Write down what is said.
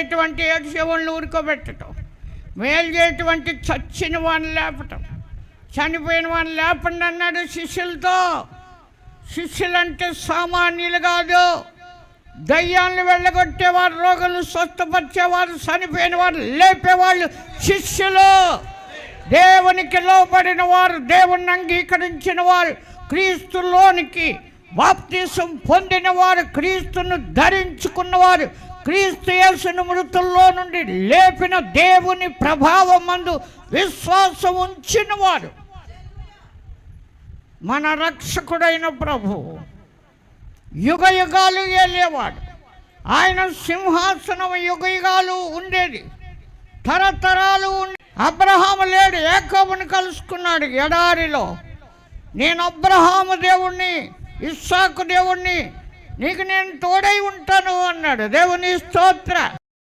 చేసేటువంటి ఏడ్చేవాళ్ళని ఊరుకోబెట్టడం. మేలు చేయటువంటి చచ్చిన వాడిని లేపటం. చనిపోయిన వాడిని లేపండి అన్నాడు శిష్యులతో. శిష్యులంటే సామాన్యులు కాదు. దయ్యాలను వెళ్ళగొట్టేవారు రోగులు స్వస్థపరిచేవారు చనిపోయిన వారు లేపేవాళ్ళు శిష్యులు. దేవునికి లోబడిన వారు దేవుణ్ణి అంగీకరించిన వారు క్రీస్తులోనికి బాప్తీసం పొందిన వారు క్రీస్తును ధరించుకున్నవారు క్రీస్తు మృతుల్లో నుండి లేపిన దేవుని ప్రభావం మందు విశ్వాసం ఉంచిన వారు మన రక్షకుడైన ప్రభువు యుగ యుగాలు ఏలేవాడు. ఆయన సింహాసనం యుగ యుగాలు ఉండేది. తరతరాలు ఉండే అబ్రహాము లేడు ఏకోబుని కలుసుకున్నాడు ఎడారిలో. నేను అబ్రహాము దేవుణ్ణి ఇస్సాకు దేవుణ్ణి నీకు నేను తోడై ఉంటాను అన్నాడు. దేవుని స్తోత్ర.